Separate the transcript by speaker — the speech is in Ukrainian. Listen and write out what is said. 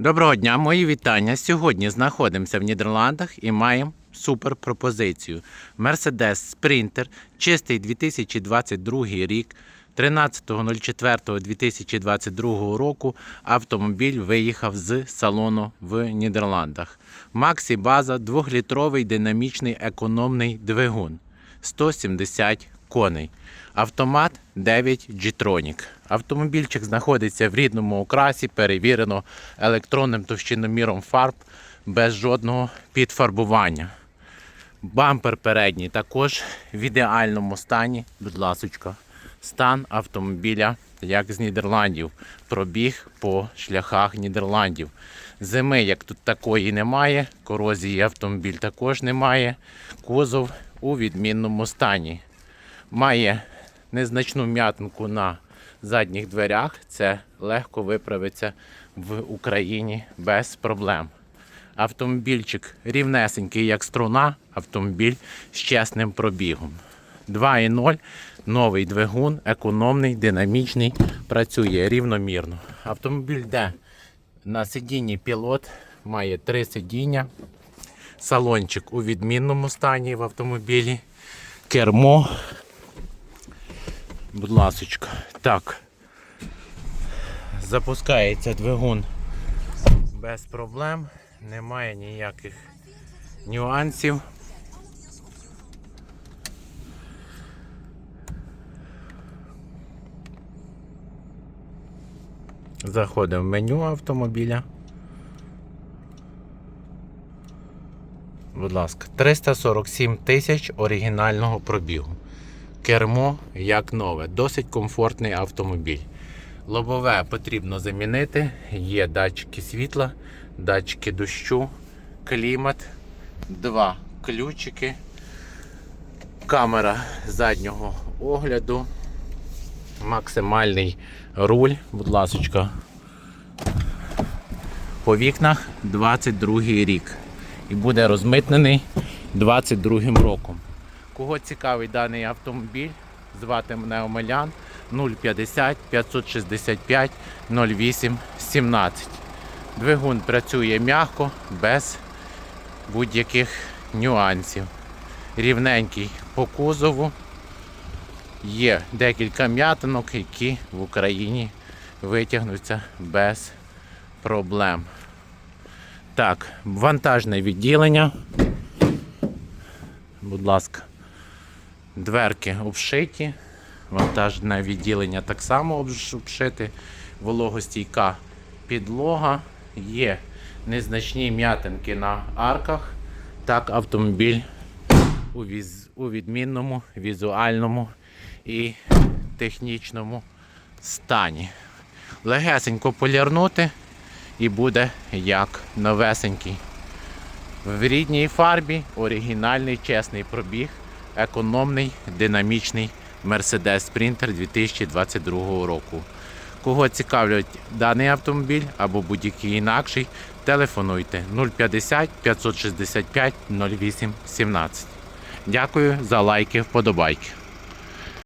Speaker 1: Доброго дня, мої вітання. Сьогодні знаходимося в Нідерландах і маємо супер пропозицію. Mercedes Sprinter, чистий 2022 рік. 13.04.2022 року автомобіль виїхав з салону в Нідерландах. Максі база 2-літровий динамічний економний двигун 170 коней. Автомат 9 G-Tronic. Автомобільчик знаходиться в рідному окрасі, перевірено електронним товщиноміром фарб без жодного підфарбування. Бампер передній також в ідеальному стані. Будь ласочка, стан автомобіля як з Нідерландів. Пробіг по шляхах Нідерландів. Зими, як тут такої немає, корозії автомобіль також немає. Кузов у відмінному стані. Має незначну м'ятинку на задніх дверях. Це легко виправиться в Україні без проблем. Автомобільчик рівнесенький, як струна, автомобіль з чесним пробігом. 2.0, новий двигун, економний, динамічний, працює рівномірно. Автомобіль йде на сидінні пілот, має три сидіння. Салончик у відмінному стані в автомобілі. Кермо. Будь ласочка. Так. Запускається двигун без проблем, немає ніяких нюансів. Заходимо в меню автомобіля. Будь ласка, 347 тисяч оригінального пробігу. Кермо як нове, досить комфортний автомобіль. Лобове потрібно замінити. Є датчики світла, датчики дощу, клімат, два ключики, камера заднього огляду, максимальний руль, будь ласочка. По вікнах 22 рік. І буде розмитнений 22 роком. Кого цікавий даний автомобіль, звати мене Омелян 050 565 08 17. Двигун працює м'яко, без будь-яких нюансів. Рівненький по кузову. Є декілька м'ятинок, які в Україні витягнуться без проблем. Так, вантажне відділення. Будь ласка, дверки обшиті. Вантажне відділення так само обш- обшите. Вологостійка підлога. Є незначні м'ятинки на арках. Так, автомобіль у, віз... у відмінному, візуальному і технічному стані. Легесенько полірнути і буде як новесенький. В рідній фарбі оригінальний чесний пробіг, економний, динамічний Mercedes Sprinter 2022 року. Кого цікавлять даний автомобіль або будь-який інакший, телефонуйте 050 565 08 17. Дякую за лайки, вподобайки.